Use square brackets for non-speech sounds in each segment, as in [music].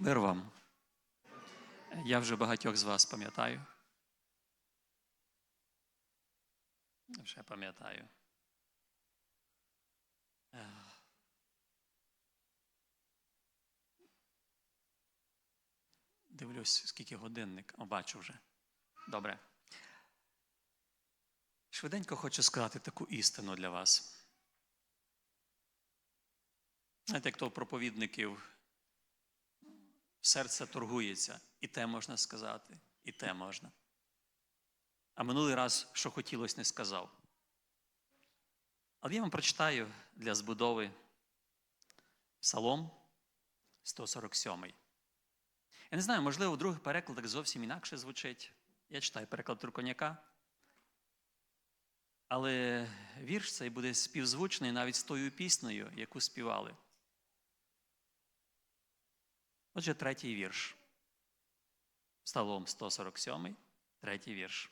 Мир вам. Я вже багатьох з вас пам'ятаю. Вже пам'ятаю. Дивлюсь, скільки годинник. О, бачу вже. Добре. Швиденько хочу сказати таку істину для вас. Знаєте, як то проповідників серце торгується, і те можна сказати, і те можна. А минулий раз, що хотілося, не сказав. Але я вам прочитаю для збудови Псалом 147. Я не знаю, можливо, в других перекладах зовсім інакше звучить. Я читаю переклад Турконяка. Але вірш цей буде співзвучний навіть з тою піснею, яку співали. Отже, третій вірш. Псалом 147, третій вірш.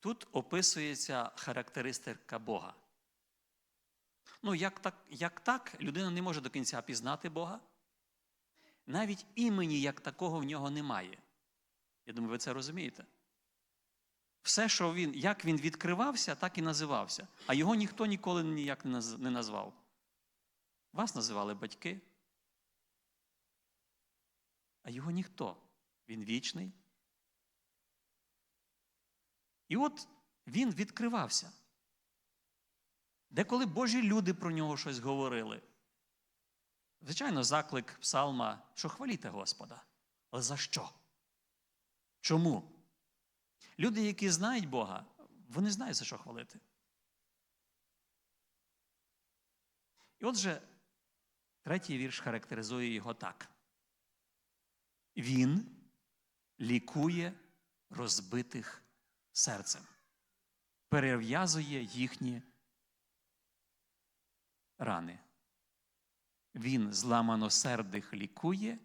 Тут описується характеристика Бога. Ну, як так, як так, людина не може до кінця пізнати Бога. Навіть імені як такого в нього немає. Я думаю, ви це розумієте. Все, що він, як він відкривався, так і називався. А його ніхто ніколи ніяк не назвав. Вас називали батьки. А його ніхто. Він вічний. І от він відкривався. Деколи Божі люди про нього щось говорили. Звичайно, заклик псалма, що хваліте Господа. Але за що? Чому? Люди, які знають Бога, вони знають, за що хвалити. І отже, третій вірш характеризує його так. Він лікує розбитих серцем, перев'язує їхні рани. Він зламаносердих лікує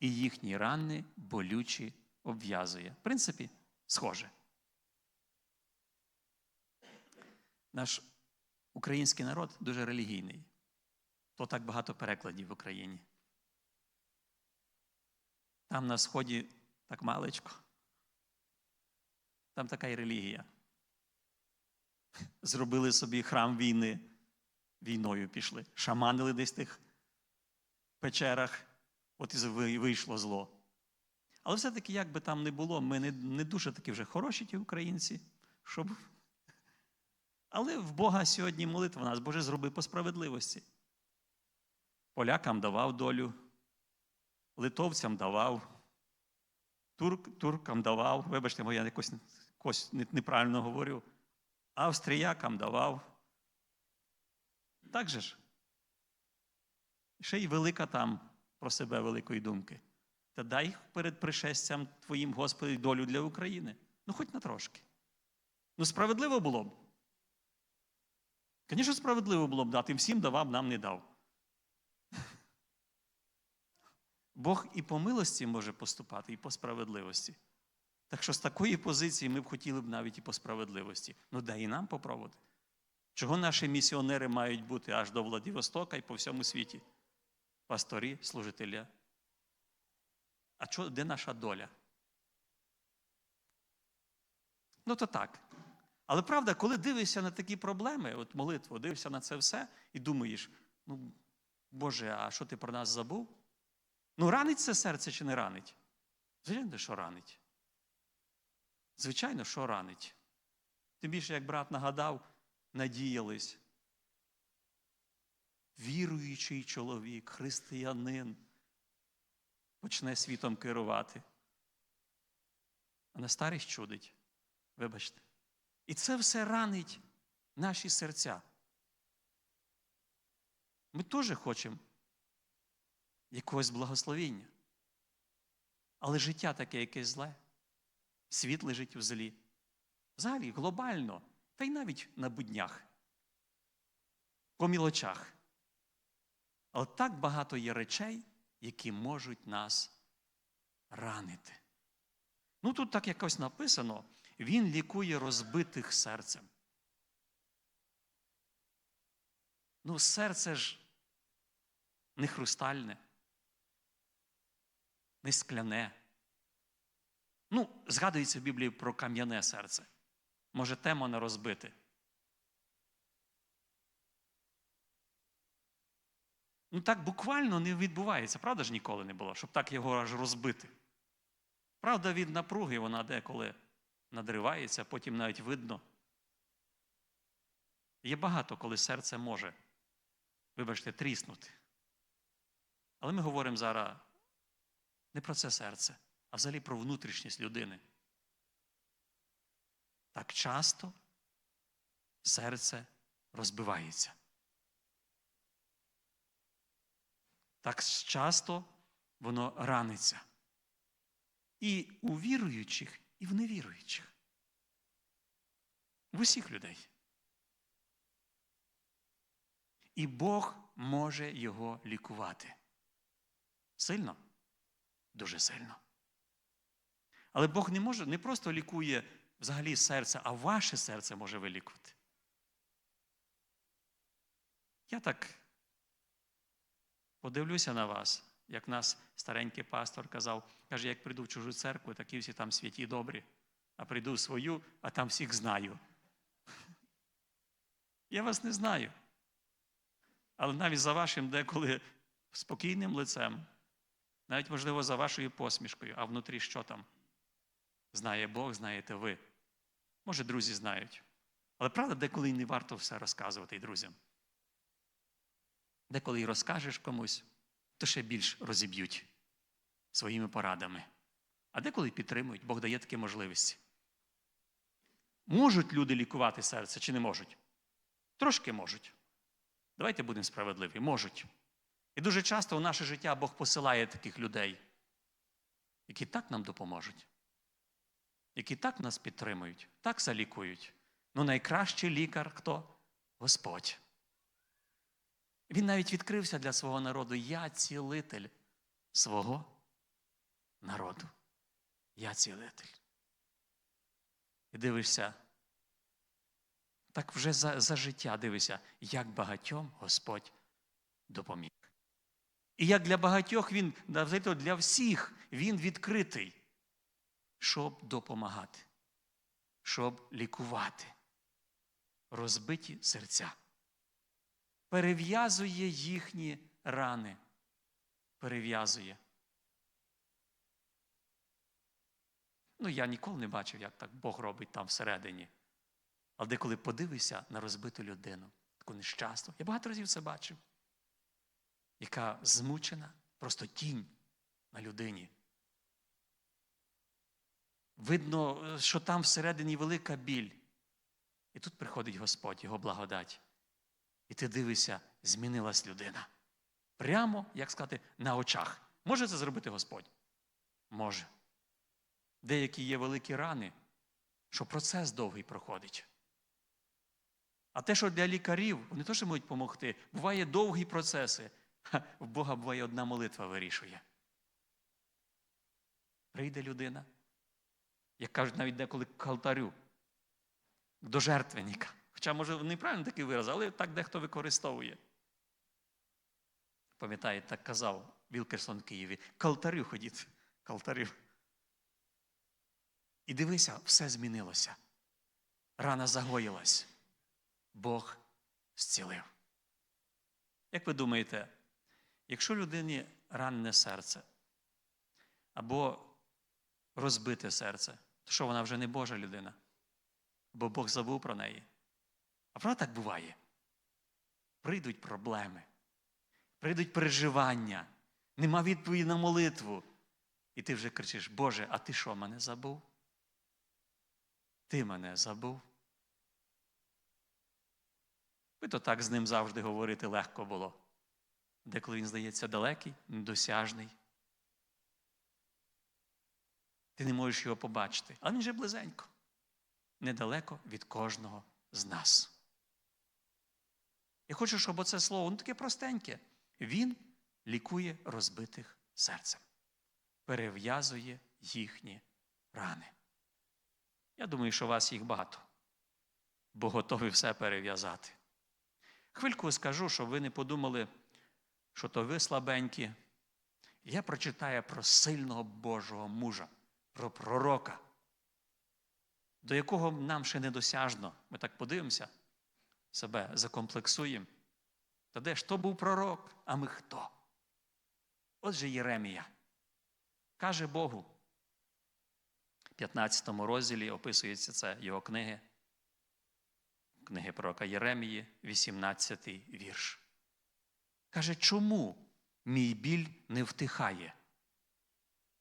і їхні рани болючі обв'язує. В принципі, схоже. Наш український народ дуже релігійний. То так багато перекладів в Україні. Там на сході так малечко. Там така й релігія. [laughs] Зробили собі храм війни, війною пішли. Шаманили десь в тих печерах, от і вийшло зло. Але все-таки, як би там не було, ми не, не дуже такі вже хороші ті українці, щоб. [laughs] Але в Бога сьогодні молитва нас, Боже, зроби по справедливості. Полякам давав долю, литовцям давав, турк, туркам давав, вибачте, я якось, якось неправильно говорю, австріякам давав. Так же ж. Ще й велика там про себе великої думки. Та дай перед пришестям Твоїм, Господи, долю для України. Ну, хоч на трошки. Ну, справедливо було б. Звісно, справедливо було б дати всім давав, нам не дав. Бог і по милості може поступати, і по справедливості. Так що з такої позиції ми б хотіли б навіть і по справедливості. Ну дай і нам попробувати. Чого наші місіонери мають бути аж до Владивостока і по всьому світі? Пасторі, служителя. А чо, де наша доля? Ну, то так. Але правда, коли дивишся на такі проблеми, от молитву, дивишся на це все і думаєш, ну, Боже, а що ти про нас забув? Ну, ранить це серце чи не ранить? Звичайно, що ранить. Звичайно, що ранить. Тим більше, як брат нагадав, надіялись. Віруючий чоловік, християнин, почне світом керувати. А на старість чудить. Вибачте. І це все ранить наші серця. Ми теж хочемо якогось благословіння. Але життя таке якесь зле. Світ лежить в злі. Взагалі, глобально, та й навіть на буднях, по мілочах. Але так багато є речей, які можуть нас ранити. Ну тут так якось написано: Він лікує розбитих серцем. Ну, серце ж не хрустальне. Не скляне. Ну, згадується в Біблії про кам'яне серце. Може, тему не розбити. Ну, так буквально не відбувається, правда ж ніколи не було, щоб так його аж розбити. Правда, від напруги вона деколи надривається, потім навіть видно. Є багато, коли серце може, вибачте, тріснути. Але ми говоримо зараз не про це серце, а взагалі про внутрішність людини. Так часто серце розбивається. Так часто воно раниться. І у віруючих, і в невіруючих. В усіх людей. І Бог може його лікувати. Сильно? Дуже сильно. Але Бог не може, не просто лікує взагалі серце, а ваше серце може вилікувати. Я так подивлюся на вас, як нас старенький пастор казав, каже, як прийду в чужу церкву, такі всі там святі добрі, а прийду в свою, а там всіх знаю. Я вас не знаю. Але навіть за вашим деколи спокійним лицем, навіть, можливо, за вашою посмішкою, а внутрі що там? Знає Бог, знаєте ви. Може, друзі знають. Але правда, деколи не варто все розказувати друзям. Деколи й розкажеш комусь, то ще більш розіб'ють своїми порадами. А деколи підтримують, Бог дає такі можливості. Можуть люди лікувати серце чи не можуть? Трошки можуть. Давайте будемо справедливі. Можуть. І дуже часто у наше життя Бог посилає таких людей, які так нам допоможуть, які так нас підтримують, так залікують. Ну, найкращий лікар хто? Господь. Він навіть відкрився для свого народу. Я цілитель свого народу. Я цілитель. І дивишся, так вже за, за життя дивишся, як багатьом Господь допоміг. І як для багатьох він, для всіх він відкритий, щоб допомагати, щоб лікувати розбиті серця. Перев'язує їхні рани. Перев'язує. Ну, я ніколи не бачив, як так Бог робить там всередині. Але деколи подивишся на розбиту людину, таку нещасну, я багато разів це бачив, яка змучена, просто тінь на людині. Видно, що там всередині велика біль. І тут приходить Господь, Його благодать. І ти дивишся, змінилась людина. Прямо, як сказати, на очах. Може це зробити Господь? Може. Деякі є великі рани, що процес довгий проходить. А те, що для лікарів, вони теж можуть допомогти. Буває довгі процеси. В Бога буває одна молитва вирішує. Прийде людина, як кажуть навіть деколи к алтарю, до жертвенника. Хоча, може, неправильно такий вираз, але так дехто використовує. Пам'ятаєте, так казав Вілкерсон в Києві. К алтарю ходіть, к алтарю. І дивися, все змінилося. Рана загоїлась. Бог зцілив. Як ви думаєте, якщо людині ранне серце або розбите серце, то що вона вже не Божа людина? Бо Бог забув про неї. А правда так буває? Прийдуть проблеми, прийдуть переживання, нема відповіді на молитву. І ти вже кричиш, Боже, а ти що, мене забув? Ти мене забув? Ви то так з ним завжди говорити легко було. Деколи він здається далекий, недосяжний. Ти не можеш його побачити, але він же близенько, недалеко від кожного з нас. Я хочу, щоб оце слово ну таке простеньке. Він лікує розбитих серцем, перев'язує їхні рани. Я думаю, що у вас їх багато, бо готові все перев'язати. Хвильку скажу, щоб ви не подумали, що то ви слабенькі, я прочитаю про сильного Божого мужа, про пророка, до якого нам ще недосяжно. Ми так подивимося, себе закомплексуємо. Та де ж то був пророк, а ми хто? Отже, Єремія каже Богу. В 15 розділі описується це його книги, книги пророка Єремії, 18 вірш. Каже, чому мій біль не втихає,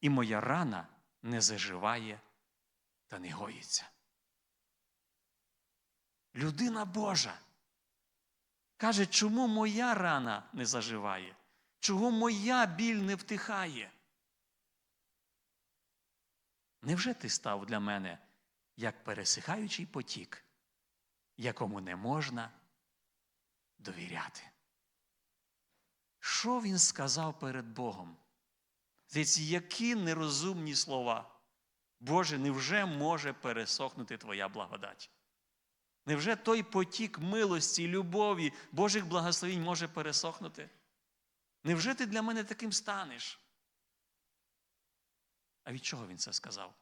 і моя рана не заживає та не гоїться? Людина Божа каже, чому моя рана не заживає? Чого моя біль не втихає? Невже ти став для мене як пересихаючий потік, якому не можна довіряти? Що він сказав перед Богом? Здається, які нерозумні слова. Боже, невже може пересохнути Твоя благодать? Невже той потік милості, любові, Божих благословінь може пересохнути? Невже ти для мене таким станеш? А від чого він це сказав?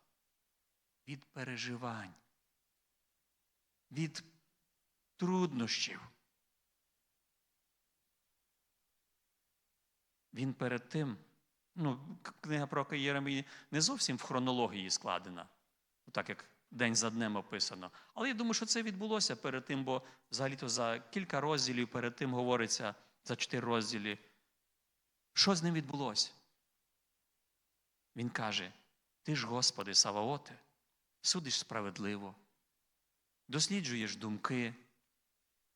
Від переживань, від труднощів. Він перед тим, ну, книга про Єремії не зовсім в хронології складена, так як день за днем описано. Але я думаю, що це відбулося перед тим, бо взагалі-то за кілька розділів перед тим говориться за чотири розділі. Що з ним відбулося? Він каже: Ти ж, Господи, Саваоте, судиш справедливо, досліджуєш думки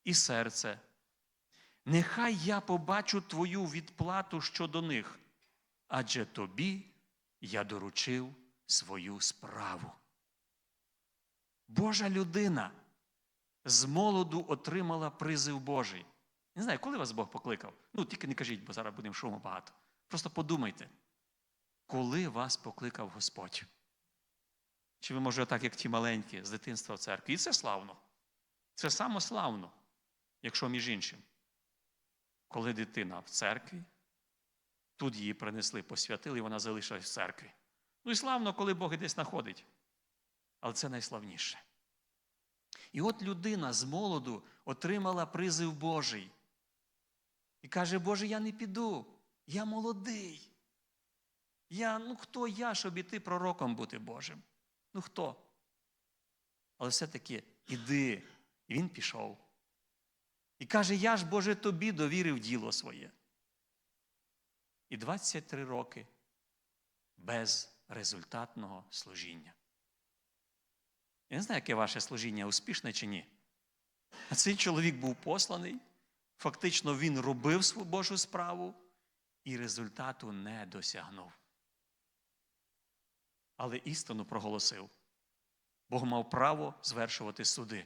і серце. Нехай я побачу Твою відплату щодо них, адже тобі я доручив свою справу. Божа людина з молоду отримала призив Божий. Не знаю, коли вас Бог покликав. Ну, тільки не кажіть, бо зараз будемо шуму багато. Просто подумайте, коли вас покликав Господь? Чи ви, може, так, як ті маленькі з дитинства в церкві? І це славно. Це само славно, якщо між іншим. Коли дитина в церкві, тут її принесли, посвятили, і вона залишилась в церкві. Ну і славно, коли Бог десь знаходить. Але це найславніше. І от людина з молоду отримала призив Божий. І каже, Боже, я не піду, я молодий. Я, ну хто я, щоб іти пророком бути Божим? Ну хто? Але все-таки іди. І він пішов. І каже, я ж, Боже, тобі довірив діло своє. І 23 роки без результатного служіння. Я не знаю, яке ваше служіння успішне чи ні. А цей чоловік був посланий, фактично він робив свою Божу справу і результату не досягнув. Але істину проголосив. Бог мав право звершувати суди.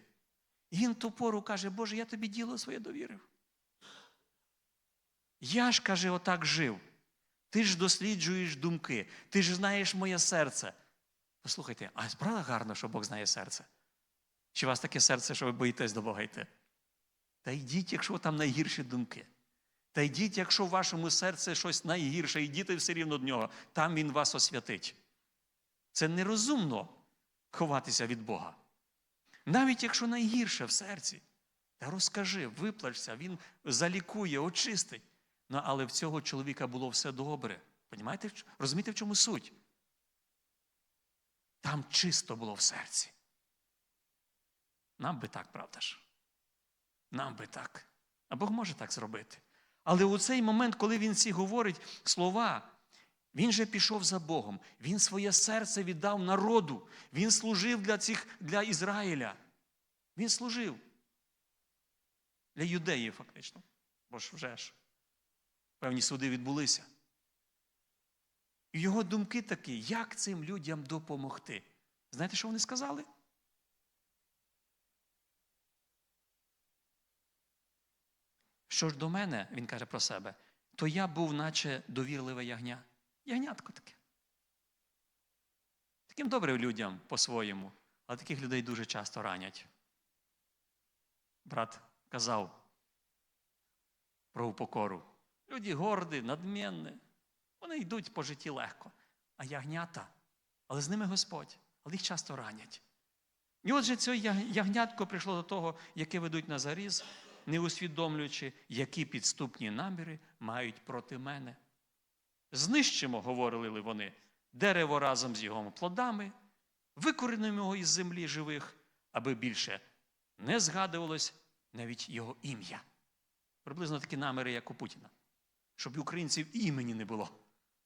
Він ту пору каже, Боже, я тобі діло своє довірив. Я ж, каже, отак жив. Ти ж досліджуєш думки, ти ж знаєш моє серце. Послухайте, а справа гарно, що Бог знає серце? Чи у вас таке серце, що ви боїтесь до Бога йти? Та йдіть, якщо там найгірші думки. Та йдіть, якщо в вашому серці щось найгірше, йдіть все рівно до нього, там Він вас освятить. Це нерозумно ховатися від Бога. Навіть якщо найгірше в серці, та розкажи, виплачся, він залікує, очистить. Ну, але в цього чоловіка було все добре. Понімаєте? Розумієте, в чому суть? Там чисто було в серці. Нам би так, правда ж? Нам би так. А Бог може так зробити. Але у цей момент, коли він ці говорить слова, він же пішов за Богом. Він своє серце віддав народу. Він служив для цих, для Ізраїля. Він служив. Для юдеїв, фактично. Бо ж вже ж певні суди відбулися. І його думки такі, як цим людям допомогти? Знаєте, що вони сказали? Що ж до мене, він каже про себе, то я був, наче довірливе ягня. Ягнятко таке. Таким добрим людям по-своєму, але таких людей дуже часто ранять. Брат казав про упокору. Люди горді, надмінні, Вони йдуть по житті легко. А ягнята, але з ними Господь, але їх часто ранять. І отже, це ягнятко прийшло до того, яке ведуть на заріз, не усвідомлюючи, які підступні наміри мають проти мене. Знищимо, говорили вони, дерево разом з його плодами, викоренимо його із землі живих, аби більше не згадувалось навіть його ім'я. Приблизно такі наміри, як у Путіна, щоб українців імені не було.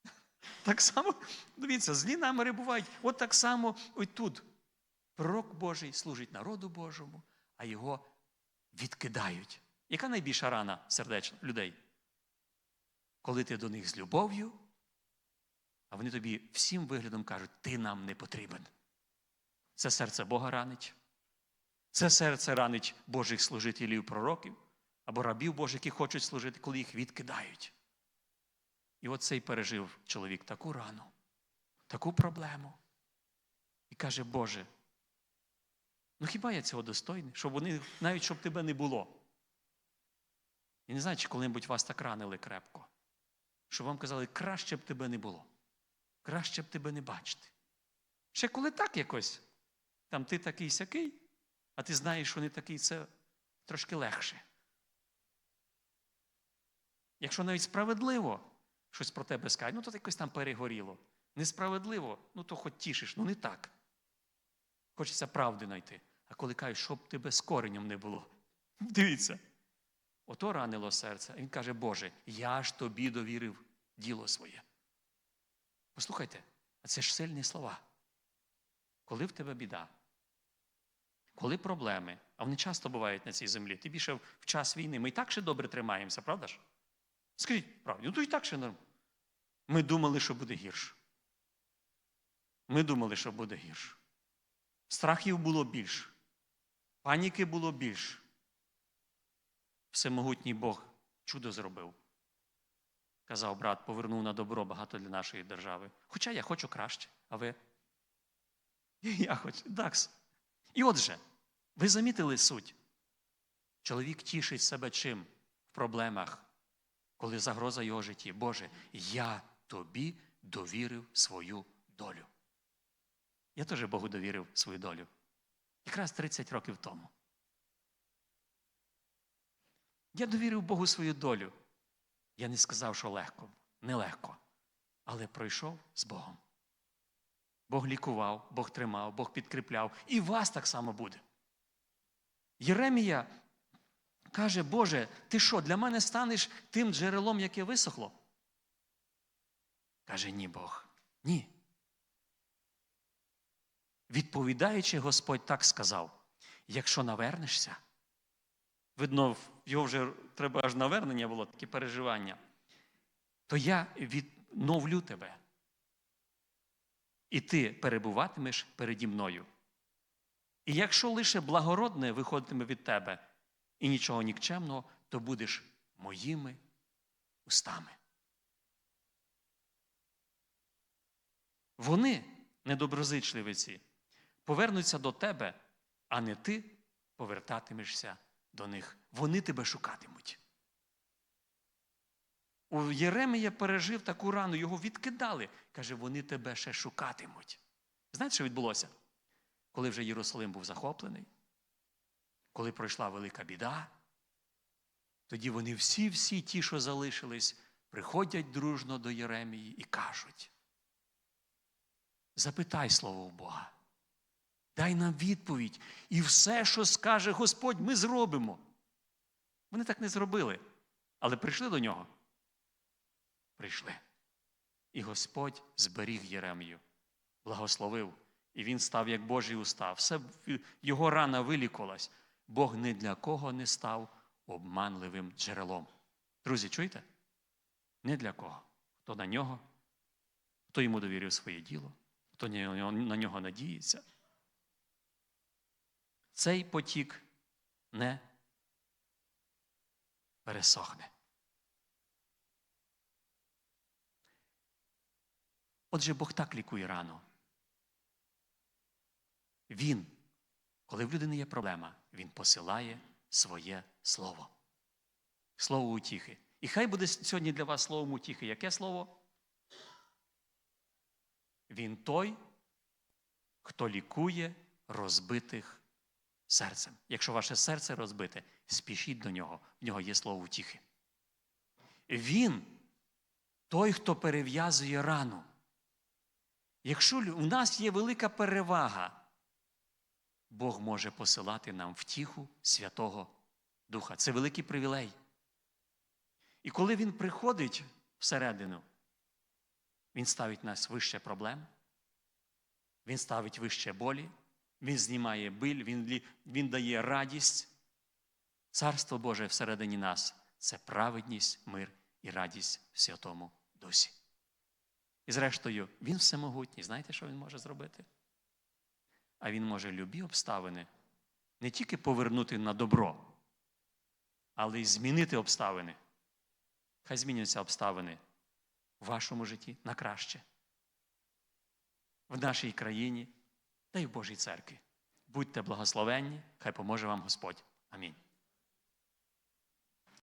[laughs] Так само, дивіться, злі наміри бувають. От так само ось тут. Пророк Божий служить народу Божому, а його відкидають. Яка найбільша рана сердечна людей? Коли ти до них з любов'ю, а вони тобі всім виглядом кажуть, ти нам не потрібен. Це серце Бога ранить. Це серце ранить Божих служителів, пророків або рабів Божих, які хочуть служити, коли їх відкидають. І оцей пережив чоловік таку рану, таку проблему. І каже, Боже, ну хіба я цього достойний? Щоб вони, навіть щоб тебе не було. Я не знаю, чи коли-небудь вас так ранили крепко. Щоб вам казали, краще б тебе не було. Краще б тебе не бачити. Ще коли так якось, там ти такий сякий, а ти знаєш, що не такий, це трошки легше. Якщо навіть справедливо щось про тебе скажуть, ну то якось там перегоріло. Несправедливо, ну то хоч тішиш, ну не так. Хочеться правди знайти. А коли кажуть, щоб тебе з коренем не було. Дивіться. Ото ранило серце. Він каже, Боже, я ж тобі довірив діло своє. Послухайте, а це ж сильні слова. Коли в тебе біда, коли проблеми, а вони часто бувають на цій землі, ти більше в час війни, ми і так ще добре тримаємося, правда ж? Скажіть правду, ну то і так ще норм. Ми думали, що буде гірше. Ми думали, що буде гірше. Страхів було більше, паніки було більше. Всемогутній Бог чудо зробив. Казав брат, повернув на добро багато для нашої держави. Хоча я хочу краще, а ви? [laughs] Я хочу. Такс. І отже, ви замітили суть? Чоловік тішить себе чим в проблемах, коли загроза його житті. Боже, я тобі довірив свою долю. Я теж Богу довірив свою долю. Якраз 30 років тому. Я довірив Богу свою долю. Я не сказав, що легко, нелегко, але пройшов з Богом. Бог лікував, Бог тримав, Бог підкріпляв. І вас так само буде. Єремія каже, Боже, ти що, для мене станеш тим джерелом, яке висохло? Каже, ні, Бог, ні. Відповідаючи, Господь так сказав: якщо навернешся, видно, його вже треба аж навернення було, таке переживання, то я відновлю тебе. І ти перебуватимеш переді мною. І якщо лише благородне виходитиме від тебе і нічого нікчемного, то будеш моїми устами. Вони, недоброзичливиці, повернуться до тебе, а не ти повертатимешся до них. Вони тебе шукатимуть. У Єремія пережив таку рану, його відкидали. Каже, вони тебе ще шукатимуть. Знаєте, що відбулося? Коли вже Єрусалим був захоплений, коли пройшла велика біда, тоді вони всі-всі ті, що залишились, приходять дружно до Єремії і кажуть: запитай слово у Бога, дай нам відповідь, і все, що скаже Господь, ми зробимо. Вони так не зробили, але прийшли до нього. Прийшли. І Господь зберіг Єремію, благословив, і він став як Божий устав. Все його рана вилікувалась. Бог ні для кого не став обманливим джерелом. Друзі, чуєте? Не для кого. Хто на нього, хто йому довірив своє діло, хто на нього надіється. Цей потік не пересохне. Отже, Бог так лікує рану. Він, коли в людини є проблема, він посилає своє слово. Слово утіхи. І хай буде сьогодні для вас словом утіхи. Яке слово? Він той, хто лікує розбитих серцем. Якщо ваше серце розбите, спішіть до нього, в нього є слово утіхи. Він той, хто перев'язує рану. Якщо у нас є велика перевага, Бог може посилати нам втіху Святого Духа. Це великий привілей. І коли Він приходить всередину, Він ставить нас вище проблем, Він ставить вище болі, Він знімає биль, Він, він дає радість. Царство Боже всередині нас це праведність, мир і радість в Святому Дусі. І зрештою, Він всемогутній. Знаєте, що Він може зробити? А Він може любі обставини не тільки повернути на добро, але й змінити обставини. Хай зміняться обставини в вашому житті на краще, в нашій країні та й в Божій церкві. Будьте благословенні, хай поможе вам Господь. Амінь.